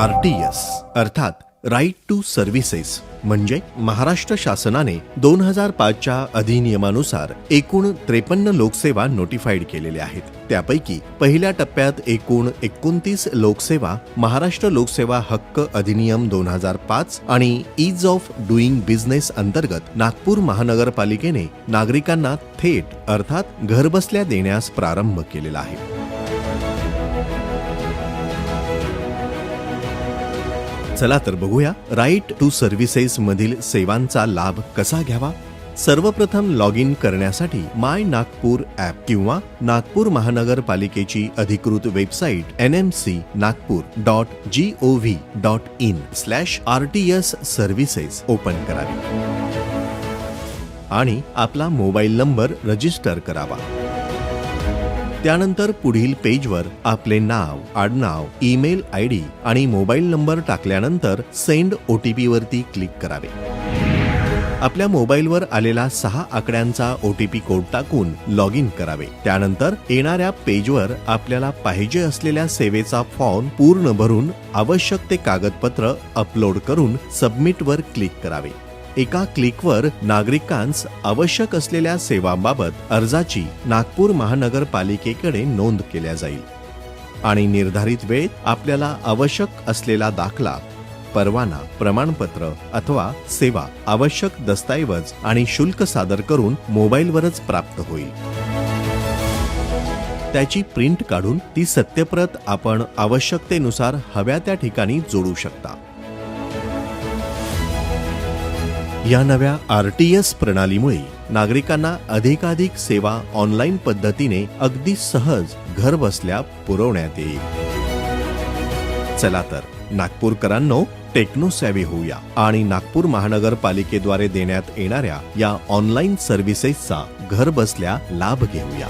R T S अर्थात right to services म्हणजे महाराष्ट्र शासनाने दोन हजार पाचच्या अधिनियमानुसार एकूण त्रेपन्न लोकसेवा नोटिफाईड केलेल्या आहेत. त्यापैकी पहिल्या टप्प्यात एकूण एकोणतीस लोकसेवा महाराष्ट्र लोकसेवा हक्क अधिनियम दोन हजार पाच आणि ईज ऑफ डुईंग बिझनेस अंतर्गत नागपूर महानगरपालिकेने नागरिकांना थेट अर्थात घरबसल्या देण्यास प्रारंभ केलेला आहे. चला तर बघूया. राईट टू सर्व्हिसेस मधील सेवांचा लाभ कसा घ्यावा? सर्वप्रथम लॉग इन करण्यासाठी माय नागपूर ॲप किंवा नागपूर महानगरपालिकेची अधिकृत website N M C Nagpur dot G O V dot in slash R T S services open करावी. आणि आपला मोबाईल नंबर रजिस्टर करावा. त्यानंतर पुढील पेजवर आपले नाव आडनाव ईमेल आय डी आणि मोबाईल नंबर टाकल्यानंतर सेंड ओ टी पीवरती क्लिक करावे. आपल्या मोबाईलवर आलेला सहा आकड्यांचा ओ टी पी कोड टाकून लॉग इन करावे. त्यानंतर येणाऱ्या पेजवर आपल्याला पाहिजे असलेल्या सेवेचा फॉर्म पूर्ण भरून आवश्यक ते कागदपत्र अपलोड करून सबमिटवर क्लिक करावे. एका क्लिकवर नागरिकांस आवश्यक असलेल्या सेवांबाबत अर्जाची नागपूर महानगरपालिकेकडे नोंद केल्या जाईल. आणि निर्धारित वेळेत आपल्याला आवश्यक असलेला दाखला परवाना प्रमाणपत्र अथवा सेवा आवश्यक दस्तऐवज आणि शुल्क सादर करून मोबाईलवरच प्राप्त होईल. त्याची प्रिंट काढून ती सत्यप्रत आपण आवश्यकतेनुसार हव्या त्या ठिकाणी जोडू शकता. या नव्या आर टी एस प्रणालीमुळे नागरिकांना अधिकाधिक सेवा ऑनलाईन पद्धतीने अगदी सहज घर बसल्या पुरवण्यात येईल. चला तर नागपूरकरांनो टेक्नोसॅव्ही होऊया आणि नागपूर महानगरपालिकेद्वारे देण्यात येणाऱ्या या ऑनलाईन सर्व्हिसेसचा घर बसल्या लाभ घेऊया.